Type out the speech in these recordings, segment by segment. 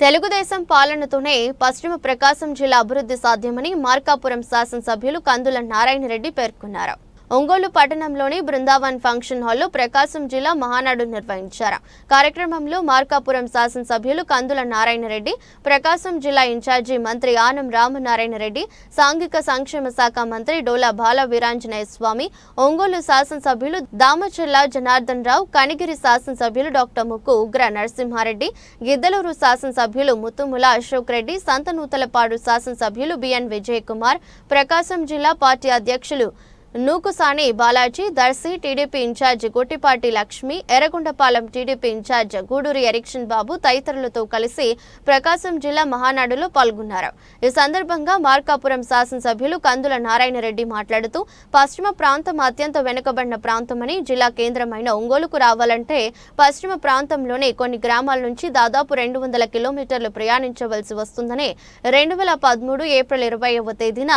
తెలుగుదేశం పాలనతోనే పశ్చిమ ప్రకాశం జిల్లా అభివృద్ధి సాధ్యమని మార్కాపురం శాసనసభ్యులు కందుల నారాయణ రెడ్డి పేర్కొన్నారు. ఒంగోలు పట్టణంలోని బృందావన్ ఫంక్షన్ హాల్లో ప్రకాశం జిల్లా మహానాడు నిర్వహించారు. కార్యక్రమంలో మార్కాపురం శాసనసభ్యులు కందుల నారాయణ రెడ్డి ప్రకాశం జిల్లా ఇన్ఛార్జి మంత్రి ఆనం రామనారాయణ రెడ్డి సాంఘిక సంక్షేమ శాఖ మంత్రి డోలా బాల వీరాంజనేయ స్వామి ఒంగోలు శాసనసభ్యులు దామచర్ల జనార్దన్ రావు కనిగిరి శాసనసభ్యులు డాక్టర్ ముక్కు ఉగ్ర నరసింహారెడ్డి గిద్దలూరు శాసనసభ్యులు ముత్తుముల అశోక్ రెడ్డి సంతనూతలపాడు శాసనసభ్యులు బిఎన్ విజయ్ కుమార్ ప్రకాశం జిల్లా పార్టీ అధ్యక్షులు Nukasani Balaji Darsi TDP incharge Gottipati Lakshmi Yerragondapalem TDP incharge Guduri Erikshan Babu తదితరులతో కలిసి ప్రకాశం జిల్లా మహానాడులో పాల్గొన్నారు. ఈ సందర్భంగా మార్కాపురం శాసనసభ్యులు కందుల నారాయణ రెడ్డి మాట్లాడుతూ పశ్చిమ ప్రాంతం అత్యంత వెనుకబడిన ప్రాంతమని జిల్లా కేంద్రమైన ఒంగోలుకు రావాలంటే పశ్చిమ ప్రాంతంలోని కొన్ని గ్రామాల నుంచి దాదాపు రెండు వందల కిలోమీటర్లు ప్రయాణించవలసి వస్తుందని రెండు వేల పదమూడు ఏప్రిల్ ఇరవైవ తేదీన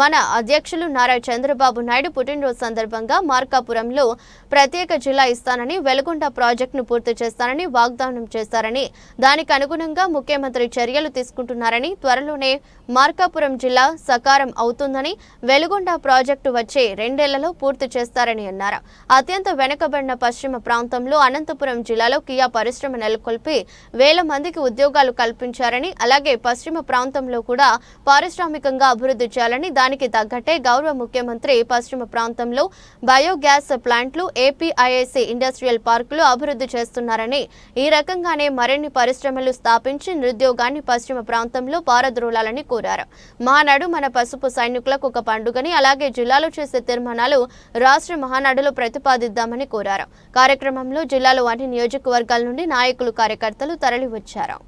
మన అధ్యక్షులు నారా చంద్రబాబు నాయుడు పుట్టినరోజు సందర్భంగా మార్కాపురంలో ప్రత్యేక జిల్లా ఇస్తానని వెలుగొండ ప్రాజెక్టును పూర్తి చేస్తానని వాగ్దానం చేశారని దానికి అనుగుణంగా ముఖ్యమంత్రి చర్యలు తీసుకుంటున్నారని త్వరలోనే మార్కాపురం జిల్లా సకారం అవుతుందని వెలుగొండ ప్రాజెక్టు వచ్చే రెండేళ్ళలో పూర్తి చేస్తారని అన్నారు. అత్యంత వెనుకబడిన పశ్చిమ ప్రాంతంలో అనంతపురం జిల్లాలో కియా పరిశ్రమ నెలకొల్పి వేల మందికి ఉద్యోగాలు కల్పించారని అలాగే పశ్చిమ ప్రాంతంలో కూడా పారిశ్రామికంగా అభివృద్ధి చేయాలని దానికి తగ్గట్టే గౌరవ ముఖ్యమంత్రి పశ్చిమ ప్రాంతంలో బయోగ్యాస్ ప్లాంట్లు ఏపీఐఐసి ఇండస్ట్రియల్ పార్కులు అభివృద్ధి చేస్తున్నారని ఈ రకంగానే మరిన్ని పరిశ్రమలు స్థాపించి నిరుద్యోగాన్ని పశ్చిమ ప్రాంతంలో పారద్రోలాలని కోరారు. మహానాడు మన పసుపు సైనికులకు ఒక పండుగని అలాగే జిల్లాలో చేసే తీర్మానాలు రాష్ట్ర మహానాడులో ప్రతిపాదిద్దామని కోరారు. కార్యక్రమంలో జిల్లాలో అన్ని నియోజకవర్గాల నుండి నాయకులు కార్యకర్తలు తరలివచ్చారు.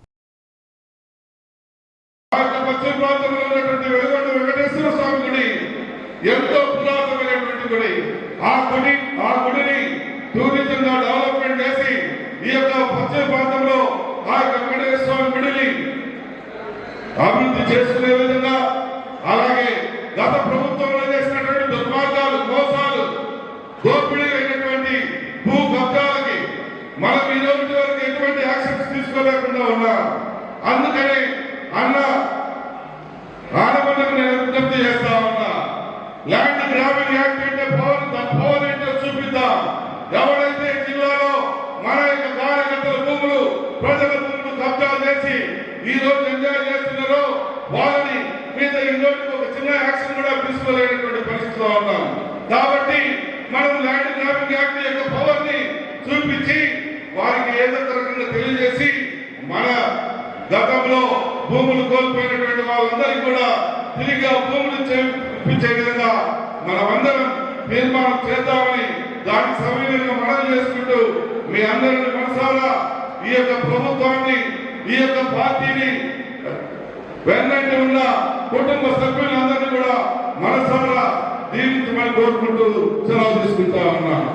ఎంతో పురాతనమైనటువంటి ఆ గుడి ఆ గుడిని టూరిజం గా డెవలప్మెంట్ చేసి ఈ యొక్క పశ్చిమ ప్రాంతంలో ఆ యొక్క వెంకటేశ్వర స్వామి గుడిని అభివృద్ధి చేసుకునే విధంగా అలాగే గత ప్రభుత్వంలో చేసినటువంటి దుర్మార్గాలు మోసాలు దోపిడీ అయినటువంటి భూ కబ్జాలకి మనం ఈ రోజు వరకు ఎటువంటి యాక్షన్స్ తీసుకోలేకుండా ఉన్నా. అందుకని అన్నా ఆడమన్నకు నేను విజ్ఞప్తి చేస్తా ఉన్నా ల్యాండ్ గ్రాబింగ్ యాక్ట్ అంటే పవర్ పవర్ ఏంటో చూపిద్దాం ఎవరైతే జిల్లాలో మన యొక్క కార్యకర్తల భూములు ప్రజల భూములు కబ్జా చేసి ఈ రోజు ఎంజాయ్ చేస్తున్నారో వాళ్ళని మీద ఈ ఒక చిన్న యాక్షన్ కూడా తీసుకోలేనటువంటి పరిస్థితిలో ఉన్నాం. కాబట్టి మనం ల్యాండ్ గ్రాబింగ్ యాక్ట్ యొక్క పవర్ని చూపించి వారికి ఏదో రకంగా తెలియజేసి మన గతంలో భూములు కోల్పోయినటువంటి వాళ్ళందరికీ కూడా తిరిగి ఆ భూములు చేయించే విధంగా మనమందరం తీర్మానం చేద్దామని దానికి సమయంగా మనం చేసుకుంటూ మీ అందరిని మనసారా ఈ యొక్క ప్రభుత్వాన్ని ఈ యొక్క పార్టీని వెన్నంటి ఉన్న కుటుంబ సభ్యులందరినీ కూడా మనసారా దీవించమని కోరుకుంటూ సెలవు తీసుకుంటా ఉన్నాను.